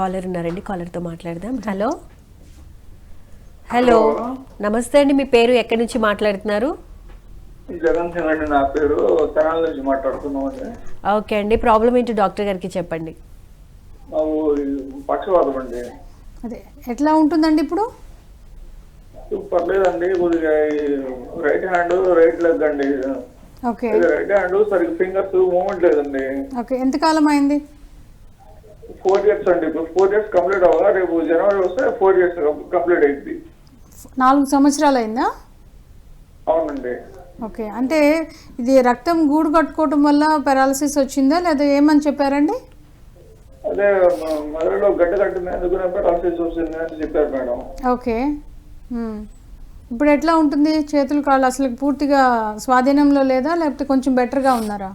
Caller ఉన్నారండి కాలర్తో మాట్లాడదాం. హలో. హలో. నమస్తే అండి మీ పేరు ఎక్కడి నుంచి మాట్లాడుతున్నారు? జగన్ సింగ్ అండి నా పేరు తెనాల నుంచి మాట్లాడుతున్నామండి. ఓకే అండి ప్రాబ్లం ఏంటి డాక్టర్ గారికి చెప్పండి. మాకు పక్షవాతం అండి. అదే ఎట్లా ఉంటుందండి ఇప్పుడు? పర్లేదండి కొద్దిగా రైట్ హ్యాండ్ రైట్ లెగ్ అండి. ఓకే. రైట్ హ్యాండ్ సరిగ్గా ఫింగర్స్ మూమెంట్ లేదండి. ఓకే ఎంతకాలం అయింది? ఫోర్ ఇయర్స్ అండి. ఇప్పుడు ఫోర్ ఇయర్స్ కంప్లీట్ అవ్వాలి? రేపు జనవరి వస్తే ఫోర్ ఇయర్స్ కంప్లీట్ అయింది. నాలుగు సంవత్సరాలు అయిందా? అవునండి. ఓకే. అంటే ఇది రక్తం గూడు కట్టుకోవటం వల్ల పెరాలసిస్ వచ్చిందా? లేదా ఏమని చెప్పారండి? అదే మ- మెదడులో గడ్డ కట్టింది అందుకునే పెరాలసిస్ వచ్చింది అని చెప్పారు మేడం. ఓకే. ఇప్పుడు ఎట్లా ఉంటుంది? చేతులు కాళ్ళు అసలు పూర్తిగా స్వాధీనంలో లేదా? లేకపోతే కొంచెం బెటర్గా ఉన్నారా?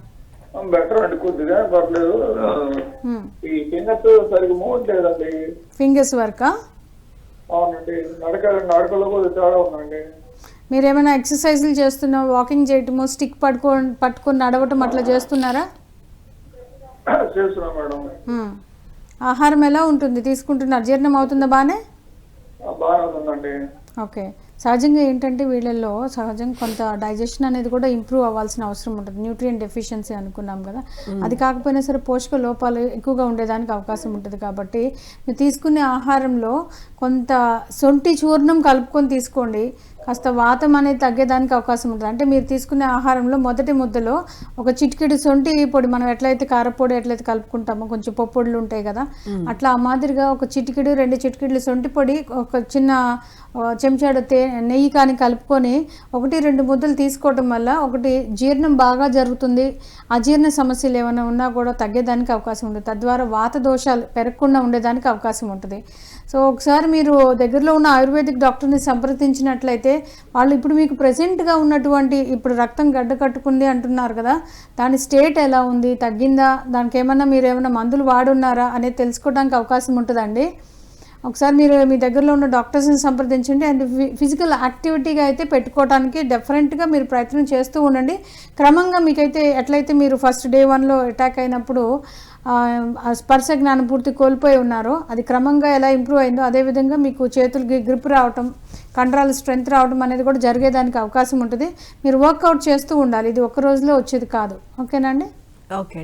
బెటర్ అండి కొద్దిగా పర్లేదు. ఈ ఫింగర్స్ సరిగ్గా మూమెంట్ లేదండి ఫింగర్స్ వర్కా అవునండి. నడక నడకలో కూడా తేడా ఉందండి. మీరు ఏమైనా ఎక్సర్సైజులు చేస్తున్నా వాకింగ్ చేయటము స్టిక్ పట్టుకో పట్టుకొని నడవటం అట్లా చేస్తున్నారా? చేస్తున్నాం మేడం. ఆహారం ఎలా ఉంటుంది? తీసుకుంటున్నారు? జీర్ణం అవుతుందా బాగానే ఓకే. సహజంగా ఏంటంటే వీళ్ళల్లో సహజంగా కొంత డైజెషన్ అనేది కూడా ఇంప్రూవ్ అవ్వాల్సిన అవసరం ఉంటుంది. న్యూట్రియం డెఫిషియన్సీ అనుకున్నాం కదా. అది కాకపోయినా సరే పోషక లోపాలు ఎక్కువగా ఉండేదానికి అవకాశం ఉంటుంది కాబట్టి మీరు తీసుకునే ఆహారంలో కొంత సొంటి చూర్ణం కలుపుకొని తీసుకోండి. కాస్త వాతం అనేది తగ్గేదానికి అవకాశం ఉంటుంది. అంటే మీరు తీసుకునే ఆహారంలో మొదటి ముద్దలో ఒక చిటికెడు సొంటి పొడి మనం ఎట్లయితే కారపొడి ఎట్లయితే కలుపుకుంటామో కొంచెం పప్పొడులు ఉంటాయి కదా అట్లా ఆ మాదిరిగా ఒక చిటికెడు రెండు చిటికెళ్ళు సొంటి పొడి ఒక చిన్న చెంచాడు తే నెయ్యి కానీ కలుపుకొని ఒకటి రెండు ముద్దలు తీసుకోవటం వల్ల ఒకటి జీర్ణం బాగా జరుగుతుంది. అజీర్ణ సమస్యలు ఏమైనా ఉన్నా కూడా తగ్గేదానికి అవకాశం ఉంటుంది. తద్వారా వాత దోషాలు పెరగకుండా ఉండేదానికి అవకాశం ఉంటుంది. సో ఒకసారి మీరు దగ్గరలో ఉన్న ఆయుర్వేదిక్ డాక్టర్ని సంప్రదించినట్లయితే వాళ్ళు ఇప్పుడు మీకు ప్రజెంట్గా ఉన్నటువంటి ఇప్పుడు రక్తం గడ్డ కట్టుకుంది అంటున్నారు కదా దాని స్టేట్ ఎలా ఉంది తగ్గిందా దానికి ఏమన్నా మీరు ఏమైనా మందులు వాడున్నారా అనేది తెలుసుకోవడానికి అవకాశం ఉంటుందండి. ఒకసారి మీరు మీ దగ్గరలో ఉన్న డాక్టర్స్ని సంప్రదించండి అండ్ ఫిజికల్ యాక్టివిటీగా అయితే పెట్టుకోవడానికి డెఫరెంట్గా మీరు ప్రయత్నం చేస్తూ ఉండండి. క్రమంగా మీకైతే ఎట్లయితే మీరు ఫస్ట్ డే వన్లో అటాక్ అయినప్పుడు ఆ, స్పర్శ జ్ఞానం పూర్తి కోల్పోయి ఉన్నారో అది క్రమంగా ఎలా ఇంప్రూవ్ అయిందో అదేవిధంగా మీకు చేతులకి గ్రిప్ రావటం కండరాలు స్ట్రెంగ్త్ రావడం అనేది కూడా జరిగేదానికి అవకాశం ఉంటుంది. మీరు వర్కౌట్ చేస్తూ ఉండాలి. ఇది ఒక్క రోజులో వచ్చేది కాదు. ఓకేనండి ఓకే